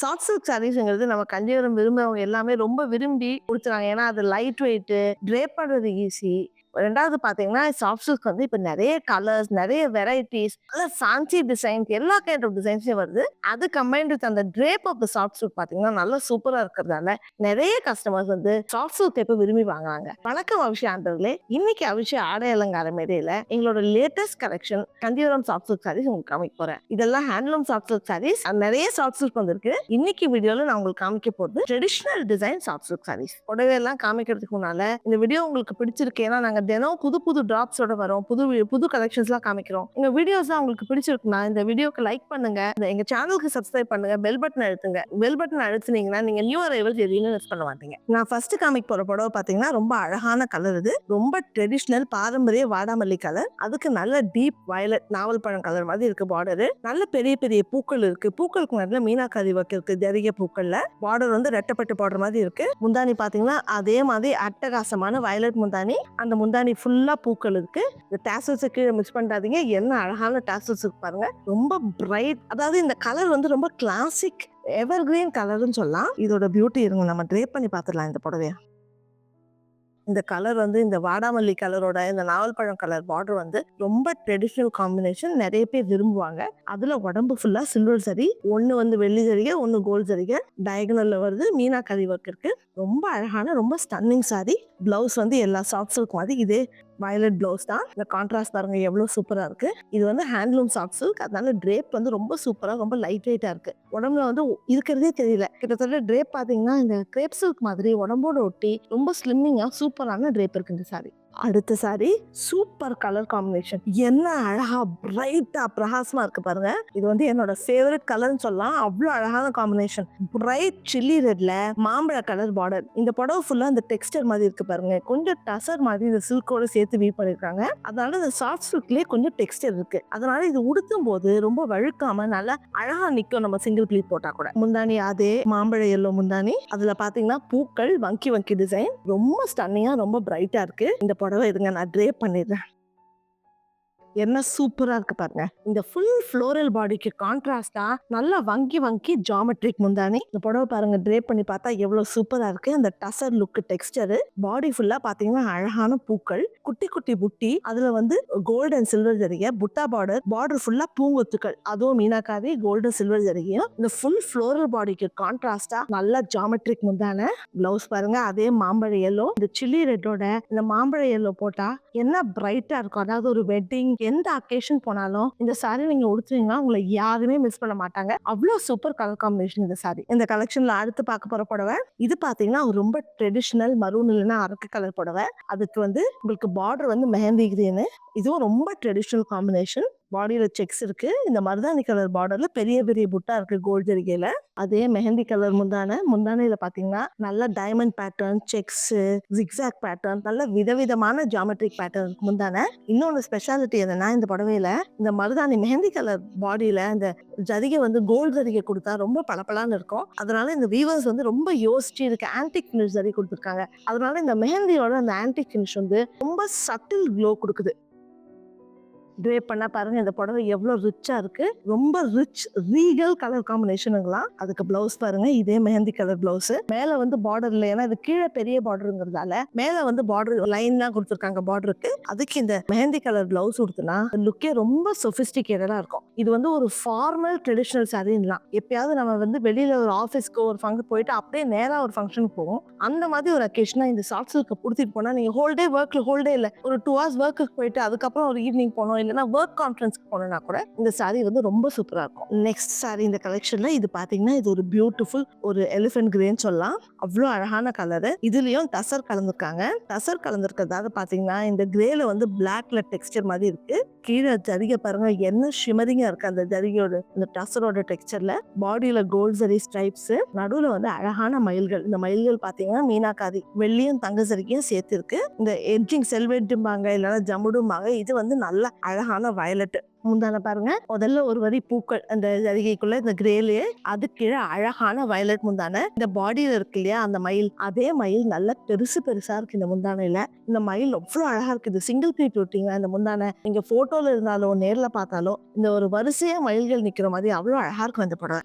Soft silk சாரீஸ்ங்கிறது நம்ம கஞ்சிபுரம் விரும்புறவங்க எல்லாமே ரொம்ப விரும்பி கொடுத்துறாங்க ஏன்னா அது லைட் வெயிட்டு ட்ரேப் பண்ணுறது ஈஸி ரெண்டாவது பார்த்தீங்கன்னா சாஃப்ட் சில்க் வந்து இப்போ நிறைய கலர்ஸ் நிறைய வெரைட்டிஸ் நல்ல ஃபேன்சி டிசைன்ஸ் எல்லா கைண்ட் ஆஃப் டிசைன்ஸும் வருது. அது கம்பைன்ட் வித் அந்த drape of the soft silk பார்த்தீங்கன்னா நல்லா சூப்பராக இருக்கிறதால நிறைய கஸ்டமர்ஸ் வந்து சாஃப்ட் சில்க் எப்போ விரும்பி வாங்குறாங்க. வணக்கம் அபிஷா ஆண்டவர்களே இன்னைக்கு அபிஷா ஆடை அலங்கார மேடையில் எங்களோட latest collection Kanchivaram soft silk sarees உங்களுக்கு காமிக்க போகிறேன் இதெல்லாம் ஹேண்ட்லூம் சாஃப்ட் சில்க் சாரீஸ் நிறைய சாஃப்ட் சில்க் வந்திருக்கு. இன்னைக்கு வீடியோவில் நான் உங்களுக்கு காமிக்க போகிறது traditional design soft silk sarees புடவை எல்லாம் காமிக்கிறதுக்கு முன்னால இந்த வீடியோ உங்களுக்கு பிடிச்சிருக்கு ஏன்னா நாங்கள் தினம் புது புது ட்ராப்ஸோட வரோம். புது வி- புது கலெக்ஷன்ஸ்லாம் காமிக்கிறோம். எங்கள் வீடியோஸ் உங்களுக்கு பிடிச்சிருக்குன்னா இந்த வீடியோக்கு லைக் பண்ணுங்க. இந்த எங்க சேனலுக்கு சப்ஸ்கிரைப் பண்ணுங்க. பெல் பட்டன் அழுத்துங்க. பெல் பட்டன் அழுத்துனீங்கன்னா நீங்க நியூ அரைவல்ஸ் எதையும் மிஸ் பண்ண மாட்டீங்க. நான் ஃபர்ஸ்ட் காமிக் போகிற புடவை பார்த்தீங்கன்னா ரொம்ப அழகான கலர் இது. ரொம்ப ட்ரெடிஷ்னல் பாரம்பரிய வாடாமல்லி கலர் அதுக்கு நல்ல டீப் வயலட் நாவல் பழம் கலர் மாதிரி இருக்கு பார்டரு நல்ல பெரிய பெரிய பூக்கள் இருக்கு. பூக்களுக்கு நல்ல மீனாக்காரி ஒர்க் இருக்கு. நிறைய பூக்கள்ல. பார்டர் வந்து ரெட்டப்பட்டு பார்டர் மாதிரி இருக்கு. முந்தானி பாத்தீங்கன்னா அதே மாதிரி அட்டகாசமான வயலட் முந்தானி அந்த முந்தானி ஃபுல்லா பூக்கள் இருக்கு. இந்த டேசல்ஸை கீழே மிக்ஸ் பண்ணாதீங்க என்ன அழகான டேசல்ஸ் இருக்கு பாருங்க. ரொம்ப பிரைட் அதாவது இந்த கலர் வந்து ரொம்ப கிளாசிக் எவர் கிரீன் கலர்னு சொல்லலாம். இதோட பியூட்டி இருங்க. நம்ம ட்ரேப் பண்ணி பார்த்துடலாம் இந்த புடவைய. இந்த கலர் வந்து இந்த வாடாமல்லி கலரோட இந்த நாவல் பழம் கலர் பார்டர் வந்து ரொம்ப ட்ரெடிஷ்னல் காம்பினேஷன் நிறைய பேர் விரும்புவாங்க. அதுல உடம்பு ஃபுல்லா சில்வர் சரி ஒன்னு வந்து வெள்ளி சரிகை ஒன்னு கோல்டு சரிகை டயகனல்ல வருது மீனா கறி ஒர்க் இருக்கு. ரொம்ப அழகான ரொம்ப ஸ்டன்னிங் சாரி பிளவுஸ் வந்து எல்லா சாஃப்ட் சில்க் மாதிரி இதே வயலட் ப்ளவுஸ் தான். இந்த கான்ட்ராஸ்ட் பாருங்க எவ்வளோ சூப்பராக இருக்கு. இது வந்து ஹேண்ட்லூம் சாஃப்ட் சில்க் அதனால ட்ரேப் வந்து ரொம்ப சூப்பராக ரொம்ப லைட் வெயிட்டாக இருக்கு. உடம்புல வந்து இருக்கிறதே தெரியல. கிட்டத்தட்ட ட்ரேப் பார்த்தீங்கன்னா இந்த கிரேப் சில்க் மாதிரி உடம்போட ஒட்டி ரொம்ப ஸ்லிம்மிங்காக சூப்பரான ட்ரேப் இருக்கு இந்த சாரி அடுத்த சாரி சூப்பர் கலர் காம்பினேஷன் என்ன அழகா பிரைட்டா பிரகாசமா இருக்கு பாருங்க. இது வந்து என்னோட ஃபேவரட் கலர்னு சொல்லலாம். அவ்வளோ அழகான காம்பினேஷன் பிரைட் சில்லி ரெட்ல மாம்பழ கலர் பார்டர் இந்த புடவை ஃபுல்லா இந்த டெக்ஸ்டர் மாதிரி இருக்கு பாருங்க. கொஞ்சம் டசர் மாதிரி இந்த சில்கோட சேர்த்து வீ பண்ணிருக்காங்க. அதனால இந்த சாஃப்ட் சில்க்லயே கொஞ்சம் டெக்ஸ்டர் இருக்கு. அதனால இது உடுத்தும் போது ரொம்ப வழுக்காம நல்லா அழகா நிக்கும் நம்ம சிங்கிள் ப்ளீட் போட்டா கூட. முந்தானி அதே மாம்பழ எல்லோ முந்தானி அதுல பாத்தீங்கன்னா பூக்கள் வங்கி வங்கி டிசைன் ரொம்ப ஸ்டன்னிங்கா ரொம்ப பிரைட்டா இருக்கு. இந்த புடவை இருங்க நான் ட்ரே பண்ணிடுறேன். என்ன சூப்பரா இருக்கு பாருங்க. இந்த ஃபுல் ஃப்ளோரல் பாடிக்கு கான்ட்ராஸ்டா நல்லா வங்கி வங்கி ஜாமெட்ரிக் முந்தானி இந்த புடவை பாருங்க ட்ரேப் பண்ணி பார்த்தா எவ்வளவு சூப்பரா இருக்கு. அந்த டசர் லுக் டெக்ஸ்டர் பாடி ஃபுல்லா பாத்தீங்கன்னா அழகான பூக்கள் குட்டி குட்டி புட்டி அதுல வந்து கோல்டு அண்ட் சில்வர் ஜரிய புட்டா பார்டர் பார்டர் ஃபுல்லா பூங்கொத்துக்கள். அதுவும் மீனாக்காரி கோல்டு சில்வர் ஜரியும் இந்த ஃபுல் ஃப்ளோரல் பாடிக்கு கான்ட்ராஸ்டா நல்லா ஜாமெட்ரிக் முந்தான பிளவுஸ் பாருங்க அதே மாம்பழ எல்லோ இந்த சில்லி ரெட்டோட இந்த மாம்பழ எல்லோ போட்டா என்ன பிரைட்டா இருக்கும்? அதாவது ஒரு வெட்டிங் எந்த அக்கேஷன் போனாலும் இந்த சாரி நீங்க உடுத்துவீங்கன்னா உங்களை யாருமே மிஸ் பண்ண மாட்டாங்க. அவ்வளோ சூப்பர் கலர் காம்பினேஷன் இந்த சாரி இந்த கலெக்ஷன்ல அடுத்து பார்க்க போற புடவை இது பாத்தீங்கன்னா ரொம்ப ட்ரெடிஷ்னல் மரூன் இல்லைன்னா அரக்கு கலர் புடவை. அதுக்கு வந்து உங்களுக்கு பார்டர் வந்து மெஹந்தி கிரீனு இதுவும் ரொம்ப ட்ரெடிஷ்னல் காம்பினேஷன் பாடியில செக்ஸ் இருக்கு. இந்த மருதாணி கலர் பார்டர்ல பெரிய பெரிய புட்டா இருக்கு கோல்டு ஜரிகையில். அதே மெஹந்தி கலர் முந்தானை முந்தானையில பாத்தீங்கன்னா நல்ல diamond pattern checks zigzag pattern நல்ல விதவிதமான ஜாமெட்ரிக் பேட்டர்ன் முந்தானை. இன்னொன்று ஸ்பெஷாலிட்டி என்னன்னா இந்த புடவையில இந்த மருதாணி மெஹந்தி கலர் பாடியில இந்த ஜரிகை வந்து கோல்டு ஜரிகை கொடுத்தா ரொம்ப பளபளன்னு இருக்கும். அதனால இந்த வீவர்ஸ் வந்து ரொம்ப யோசிச்சு இதுக்கு ஆன்டிக் ஃபினிஷ் ஜரி கொடுத்துருக்காங்க. அதனால இந்த மெஹந்தியோட அந்த ஆன்டிக் ஃபினிஷ் வந்து ரொம்ப சட்டில் க்ளோ கொடுக்குது. ட்ரே பண்ணால் பாருங்க இந்த புடவை எவ்வளோ ரிச்சாக இருக்குது ரொம்ப ரிச் ரீகல் கலர் காம்பினேஷனுங்களாம் அதுக்கு பிளவுஸ் பாருங்க இதே மெஹந்தி கலர் பிளவுஸ் மேலே வந்து பார்டர் இல்லை ஏன்னா இது கீழே பெரிய பார்டருங்கிறதால மேலே வந்து பார்டர் லைன் தான் கொடுத்துருக்காங்க பார்டருக்கு அதுக்கு இந்த மெஹந்தி கலர் பிளவுஸ் கொடுத்தனா லுக்கே ரொம்ப சொஃபிஸ்டிகேட்டடாக இருக்கும். இது வந்து ஒரு ஃபார்மல் ட்ரெடிஷ்னல் சாரின்லாம் எப்பயாவது நம்ம வந்து வெளியில் ஒரு ஆஃபீஸ்க்கோ ஒரு ஃபங்க்ஷன் போயிட்டு அப்படியே நேராக ஒரு ஃபங்க்ஷனுக்கு போவோம். அந்த மாதிரி ஒரு அக்கேஷனா இந்த ஷார்ட் சில்க்கை புடுத்திட்டு போனால் நீங்கள் ஹோல் டே ஒர்க்கில் ஹோல் டே இல்லை ஒரு டூ ஹவர்ஸ் ஒர்க்குக்கு போயிட்டு அதுக்கப்புறம் ஒரு ஈவினிங் போனோம் இல்லைன்னா ஒர்க் கான்ஃபரன்ஸ்க்கு போனோம்னா கூட இந்த saree வந்து ரொம்ப சூப்பராக இருக்கும். நெக்ஸ்ட் சாரீ இந்த கலெக்ஷனில் இது பார்த்தீங்கன்னா இது ஒரு பியூட்டிஃபுல் ஒரு எலிஃபென்ட் கிரேன்னு சொல்லலாம். அவ்வளோ அழகான கலரு இதுலேயும் டசர் கலந்துருக்காங்க. டசர் கலந்துருக்கிறதால பார்த்தீங்கன்னா இந்த கிரேல வந்து பிளாக்ல டெக்ஸ்டர் மாதிரி இருக்கு. கீழே ஜரிகை பாருங்க என்ன ஷிமரிங்கா இருக்கு அந்த ஜரிகையோட இந்த டசரோட டெக்ஸ்டர்ல பாடியில கோல்ட் ஜரி ஸ்ட்ரைப்ஸ் நடுவுல வந்து அழகான மயில்கள். இந்த மயில்கள் பாத்தீங்கன்னா மீனாக்காரி வெள்ளியும் தங்க சரிக்கையும் சேர்த்து இருக்கு இந்த எட்ஜிங் செல்வெட்டும்பாங்க இல்லைன்னா ஜமுடும்பாங்க இது வந்து நல்லா அழகான வயலட். முந்தான பாருங்க. முதல்ல ஒரு வரி பூக்கள் அந்த ஜரிகைக்குள்ள இந்த கிரேலயே அது கீழே அழகான வயலட் முந்தான. இந்த பாடியில இருக்கு இல்லையா அந்த மயில். அதே மயில் நல்லா பெருசு பெருசா இருக்கு இந்த முந்தானையில. இந்த மயில் அவ்வளவு அழகா இருக்குது சிங்கிள் பீட் விட்டீங்க இந்த முந்தானை. நீங்க போட்டோல இருந்தாலோ நேர்ல பார்த்தாலோ இந்த ஒரு வரிசையா மயில்கள் நிக்கிற மாதிரி அவ்வளவு அழகா இருக்கும் இந்த புடவை.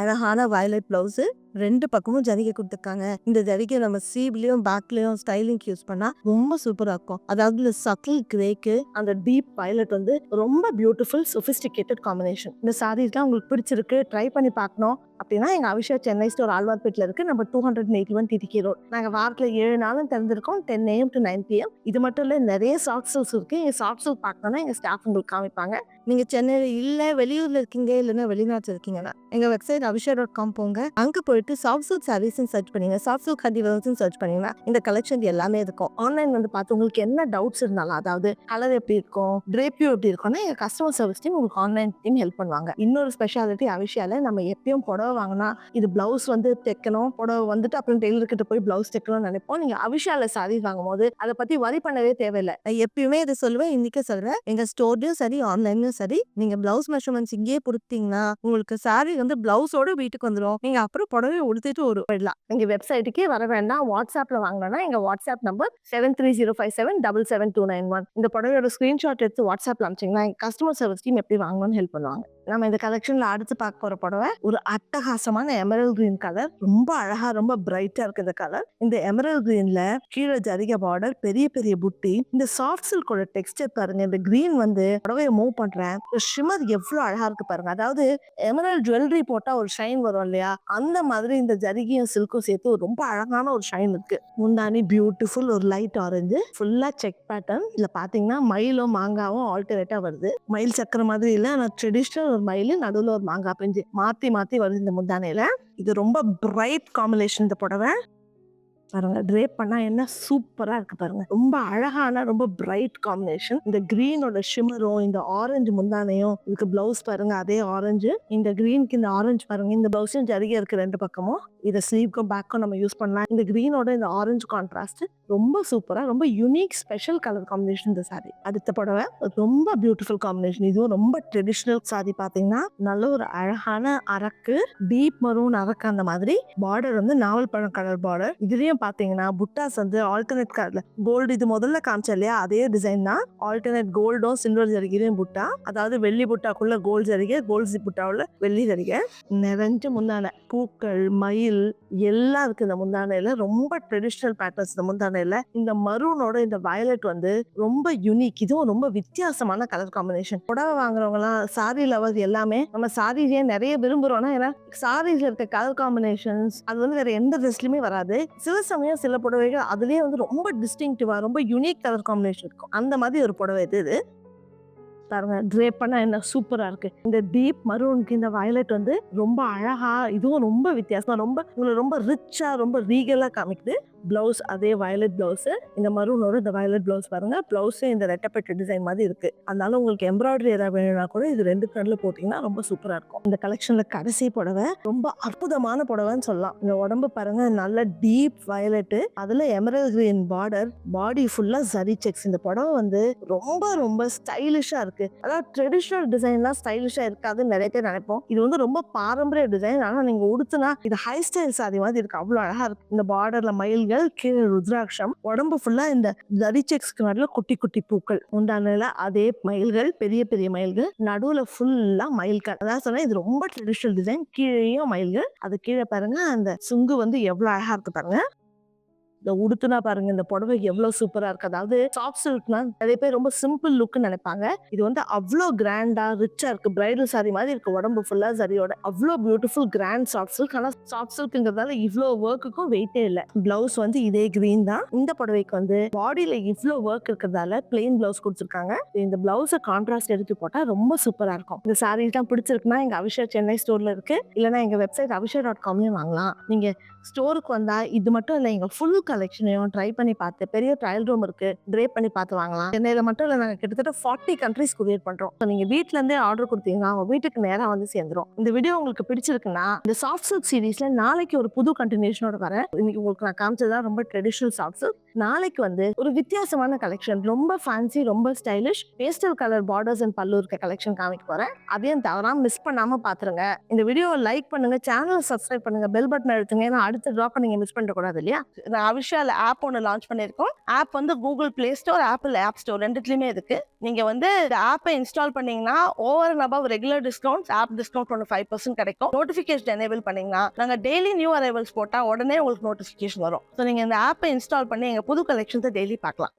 அழகான வயலட் பிளவுஸ் ரெண்டு பக்கமும் ஜரிகை கொடுத்துருக்காங்க. இந்த ஜரிகை நம்ம சீப்லயும் பேக்லயும் ஸ்டைலிங் யூஸ் பண்ணா ரொம்ப சூப்பரா இருக்கும். அதாவது இந்த சட்டில் கிரேக்கு அந்த டீப் பைலட் வந்து ரொம்ப பியூட்டிஃபுல் சொபிஸ்டிகேட்டட் காம்பினேஷன் இந்த சாரீஸ்லாம் உங்களுக்கு பிடிச்சிருக்கு ட்ரை பண்ணி பார்க்கணும். அப்படின்னா எங்க அபிஷா சென்னை ஸ்டோர் ஆழ்வார்பேட்டில் இருக்கு நம்ம two hundred eighty one TTK road நாங்க வாரத்துல ஏழு நாளும் திறந்திருக்கோம் ten AM to nine PM இது மட்டும் இல்ல நிறைய சாஃப்ட் சோல்ஸ் இருக்கு. எங்க சாஃப்ட் சோல் பார்க்கணும்னா எங்க ஸ்டாஃப் உங்களுக்கு காமிப்பாங்க. நீங்க சென்னையில இல்ல வெளியூர்ல இருக்கீங்க இல்லைன்னா வெளிநாட்டில் இருக்கீங்கன்னா எங்க வெப்சைட் அபிஷா டாட் காம் போங்க. அங்க போயிட்டு சாஃப்ட் சோப் சாரீஸ் சர்ச் பண்ணீங்க. சாஃப்ட் சில்க் ஹண்டிவர்ஸ் சர்ச் பண்ணீங்கன்னா இந்த கலெக்ஷன் எல்லாமே இருக்கும். ஆன்லைன் வந்து பார்த்து உங்களுக்கு என்ன டவுட்ஸ் இருந்தாலும் அதாவது கலர் எப்படி இருக்கும் ட்ரேப்பியூ எப்படி இருக்கும்னா எங்கள் கஸ்டமர் சர்வீஸ் டீம் உங்களுக்கு ஆன்லைன் டீம் ஹெல்ப் பண்ணுவாங்க. இன்னொரு ஸ்பெஷாலிட்டி அவிஷியால நம்ம எப்பயும் புடவை வாங்கினா இது பிளவுஸ் வந்து தைக்கணும் புடவை வந்துட்டு அப்புறம் டெய்லர் கிட்ட போய் பிளவுஸ் தைக்கணும்னு நினைப்போம். நீங்க அவிஷால சாரீஸ் வாங்கும் போது அதை பத்தி வரி பண்ணவே தேவையில்லை. நான் எப்பயுமே இதை சொல்லுவேன் இன்னைக்கு சொல்றேன். எங்க ஸ்டோர்லயும் சரி ஆன்லைன்லயும் சரி நீங்க பிளவுஸ் மெஷர்மெண்ட்ஸ் இங்கேயே கொடுத்தீங்கன்னா உங்களுக்கு சாரி வந்து பிளவுஸோட வீட்டுக்கு வந்துடும் நீங்க அப்புறம் புடவை உடுத்திட்டு ஒரு போயிடலாம். எங்க வெப்சைட்டுக்கே வர வேண்டாம். வாட்ஸ்அப்ல வாங்கினோம்னா எங்க WhatsApp number seven three zero five seven double seven two nine one இந்த புடவையோட ஸ்கிரீன்ஷாட் எடுத்து வாட்ஸ்அப்ல அனுப்பிச்சிங்கன்னா எங்க கஸ்டமர் சர்வீஸ் டீம் எப்படி வாங்கணும்னு ஹெல்ப் பண்ணுவாங்க. நம்ம இந்த கலெக்ஷன்ல அடுத்து பார்க்க போற புடவை ஒரு அட்டகாசமான எமரல் கிரீன் கலர் ரொம்ப அழகா ரொம்ப பிரைட்டா இருக்கு இந்த கலர் இந்த எமரல் கிரீன்ல கீழே ஜரிகை பார்டர் பெரிய பெரிய புட்டி. இந்த சாஃப்ட் சில்கோட டெக்ஸ்டர் பாருங்க. இந்த கிரீன் வந்து புடவையை மூவ் பண்றேன் ஷிமர் எவ்வளவு அழகா இருக்கு பாருங்க. அதாவது எமரல் ஜுவல்லரி போட்டா ஒரு ஷைன் வரும் இல்லையா? அந்த மாதிரி இந்த ஜரிகையும் சில்க்கும் சேர்த்து ஒரு ரொம்ப அழகான ஒரு ஷைன் இருக்கு. முந்தானி பியூட்டிஃபுல் ஒரு லைட் ஆரஞ்சு ஃபுல்லா செக் பேட்டர்ன் இதுல பாத்தீங்கன்னா மயிலும் மாங்காவும் ஆல்டர்னேட்டா வருது. மயில் சக்கர மாதிரி இல்ல ஆனா ட்ரெடிஷ்னல் ஒரு மயில் நடுவில் ஒரு மாங்காய் பிஞ்சு. மாற்றி மாற்றி வருது இந்த முந்தானையில். இது ரொம்ப பிரைட் காம்பினேஷன் இந்த புடவை. பாருங்க ட்ரேப் பண்ணா என்ன சூப்பரா இருக்கு பாருங்க. ரொம்ப அழகான ரொம்ப பிரைட் காம்பினேஷன் இந்த கிரீனோட ஷிமரும் இந்த ஆரஞ்சு முந்தானையும் இதுக்கு பிளவுஸ் பாருங்க அதே ஆரஞ்சு இந்த கிரீனுக்கு இந்த ஆரஞ்சு பாருங்க. இந்த பிளவுஸும் ஜரிகை இருக்கு ரெண்டு பக்கமும். இதை ஸ்லீவ்க்கும் பேக்கும் நம்ம யூஸ் பண்ணலாம். இந்த கிரீனோட இந்த ஆரஞ்சு கான்ட்ராஸ்ட் ரொம்ப சூப்பராக ரொம்ப யூனிக் ஸ்பெஷல் கலர் காம்பினேஷன் இந்த சாரி அடுத்த புடவை ரொம்ப பியூட்டிஃபுல் காம்பினேஷன் இதுவும் ரொம்ப ட்ரெடிஷ்னல் சாரி பார்த்தீங்கன்னா நல்ல ஒரு அழகான அரக்கு டீப் மரூன் அரக்கு அந்த மாதிரி. பார்டர் வந்து நாவல் பழம் கலர் பார்டர் இதுலயும் பார்த்தீங்கன்னா புட்டாஸ் வந்து ஆல்டர்னேட் கலர்ல கோல்டு இது முதல்ல காமிச்சேன் இல்லையா? அதே டிசைன் தான். ஆல்டர்னேட் கோல்டும் சில்வர் ஜரிகையும் புட்டா. அதாவது வெள்ளி புட்டாக்குள்ள கோல்டு ஜரிகை கோல்டு புட்டாவில் வெள்ளி ஜரிகை. நிறைஞ்ச முந்தானை. பூக்கள் மயில் எல்லாம் இருக்கு இந்த முந்தானையில. ரொம்ப ட்ரெடிஷ்னல் பேட்டர்ன்ஸ் இந்த முந்தானை முந்தானையில இந்த மரூனோட இந்த வயலட் வந்து ரொம்ப யூனிக் இதுவும் ரொம்ப வித்தியாசமான கலர் காம்பினேஷன் புடவை வாங்குறவங்க எல்லாம் சாரி லவர்ஸ் எல்லாமே நம்ம சாரீஸே நிறைய விரும்புறோம்னா ஏன்னா சாரீஸ்ல இருக்க கலர் காம்பினேஷன்ஸ் அது வந்து வேற எந்த ட்ரெஸ்லயுமே வராது. சில சமயம் சில புடவைகள் அதுலயே வந்து ரொம்ப டிஸ்டிங்டிவா ரொம்ப யூனிக் கலர் காம்பினேஷன் இருக்கும். அந்த மாதிரி ஒரு புடவை இது. பாருங்கள் பாருங்க. ட்ரேப் பண்ணால் என்ன? சூப்பராக இருக்கு. இந்த டீப் மரூனுக்கு இந்த வயலட் வந்து ரொம்ப அழகா இதுவும் ரொம்ப வித்தியாசமாக ரொம்ப உங்களை ரொம்ப ரிச்சாக ரொம்ப ரீகலாக காமிக்குது. பிளவுஸ் அதே வயலட் பிளவுஸ் இந்த மரூனோட இந்த வயலட் பிளவுஸ் பாருங்க. ப்ளவுஸும் இந்த ரெட்டப்பெட்டு டிசைன் மாதிரி இருக்கு. அதனால உங்களுக்கு எம்ப்ராய்டரி ஏதாவது வேணும்னா கூட இது ரெண்டு கண்ணில் போட்டிங்கன்னா ரொம்ப சூப்பராக இருக்கும். இந்த கலெக்ஷனில் கடைசி புடவை ரொம்ப அற்புதமான புடவைன்னு சொல்லலாம். இந்த உடம்பு பாருங்க நல்ல டீப் வயலட்டு அதில் எமரல் கிரீன் பார்டர் பாடி ஃபுல்லாக சரி செக்ஸ் இந்த புடவை வந்து ரொம்ப ரொம்ப ஸ்டைலிஷாக இருக்குது இருக்கு. அதாவது ட்ரெடிஷ்னல் டிசைன்லாம் ஸ்டைலிஷா இருக்காதுன்னு நிறைய பேர் நினைப்போம். இது வந்து ரொம்ப பாரம்பரிய டிசைன் ஆனா நீங்க உடுத்துனா இது ஹை ஸ்டைல் அதே மாதிரி இருக்கு. அவ்வளவு அழகா இருக்கு. இந்த பார்டர்ல மயில்கள் கீழே ருத்ராட்சம். உடம்பு ஃபுல்லா இந்த தரிச்செக்ஸ்க்கு நடுவில் குட்டி குட்டி பூக்கள். உண்டான அதே மயில்கள் பெரிய பெரிய மயில்கள். நடுவுல ஃபுல்லா மயில்கள். அதான் சொன்னா இது ரொம்ப ட்ரெடிஷ்னல் டிசைன் கீழேயும் மயில்கள். அது கீழே பாருங்க அந்த சுங்கு வந்து எவ்வளவு அழகா இருக்கு பாருங்க. இந்த உடுத்துனா பாருங்க இந்த புடவை எவ்வளவு சூப்பரா இருக்கு. அதாவது சாஃப்ட் சில்க்னா நிறைய பேர் ரொம்ப சிம்பிள் லுக்னு நினைப்பாங்க. இது வந்து அவ்வளோ கிராண்டா ரிச்சா இருக்கு. பிரைடல் சாரி மாதிரி இருக்கு. உடம்பு ஃபுல்லா சரியோட அவ்வளோ பியூட்டிஃபுல் கிராண்ட் சாஃப்ட் சில்க் ஆனா சாஃப்ட் சில்க்ங்கிறதால இவ்வளோ ஒர்க்குக்கும் வெயிட்டே இல்லை. பிளவுஸ் வந்து இதே கிரீன் தான். இந்த புடவைக்கு வந்து பாடியில இவ்வளோ ஒர்க் இருக்கிறதால பிளெயின் பிளவுஸ் கொடுத்துருக்காங்க. இந்த பிளவுஸை கான்ட்ராஸ்ட் எடுத்து போட்டா ரொம்ப சூப்பரா இருக்கும். இந்த சாரீ தான் பிடிச்சிருக்குன்னா எங்க அபிஷா சென்னை ஸ்டோர்ல இருக்கு. இல்லைன்னா எங்க வெப்சைட் அபிஷா டாட் காம்லயும் வாங்கலாம். நீங்க ஸ்டோருக்கு வந்தா இது மட்டும் இல்லை எங்க ஃபுல் கலெக்ஷனையும் ட்ரை பண்ணி பார்த்து பெரிய ட்ரையல் ரூம் இருக்கு ட்ரேப் பண்ணி பார்த்து வாங்கலாம். சென்னையில மட்டும் இல்லை நாங்கள் கிட்டத்தட்ட ஃபார்ட்டி கண்ட்ரிஸ் கொரியர் பண்றோம். So, நீங்க வீட்ல இருந்தே ஆர்டர் கொடுத்தீங்கன்னா உங்க வீட்டுக்கு நேரா வந்து சேர்ந்துரும். இந்த வீடியோ உங்களுக்கு பிடிச்சிருக்குன்னா இந்த சாஃப்ட் சில்க் சீரீஸ்ல நாளைக்கு ஒரு புது கண்டினியூஷனோட வரேன். இன்னைக்கு உங்களுக்கு நான் காமிச்சதா ரொம்ப ட்ரெடிஷ்னல் சாஃப்ட் சில்க் நாளைக்கு வந்து ஒரு வித்தியாசமான கலெக்ஷன் ரொம்ப ஃபேன்சி ரொம்ப stylish pastel colour borders and பல்லு இருக்க கலெக்ஷன் காமிக்க போறேன். அதையும் தவறாம மிஸ் பண்ணாம பாத்துருங்க. இந்த வீடியோவை லைக் பண்ணுங்க சேனல் சப்ஸ்கிரைப் பண்ணுங்க பெல் பட்டன் எடுத்துங்க ஏன்னா அடுத்த ட்ராப் நீங்க மிஸ் பண்ணக்கூடாது இல்லையா? நான் அவிஷால ஆப் ஒன்று லான்ச் பண்ணியிருக்கோம். ஆப் வந்து Google Play Store Apple App Store ரெண்டுத்துலையுமே இருக்கு. நீங்கள் வந்து இந்த ஆப்பை இன்ஸ்டால் பண்ணீங்கன்னா over and above regular discount app discount ஒன்று ஃபைவ் பர்சன்ட் கிடைக்கும். நோட்டிஃபிகேஷன் எனேபிள் பண்ணீங்கன்னா நாங்கள் டெய்லி நியூ அரைவல்ஸ் போட்டால் உடனே உங்களுக்கு நோட்டிஃபிகேஷன் வரும். ஸோ நீங்கள் இந்த ஆப்பை இன்ஸ்டால் பண்ணி எங்கள் புது கலெக்ஷன்ஸை டெய்லி பார்க்கலாம்.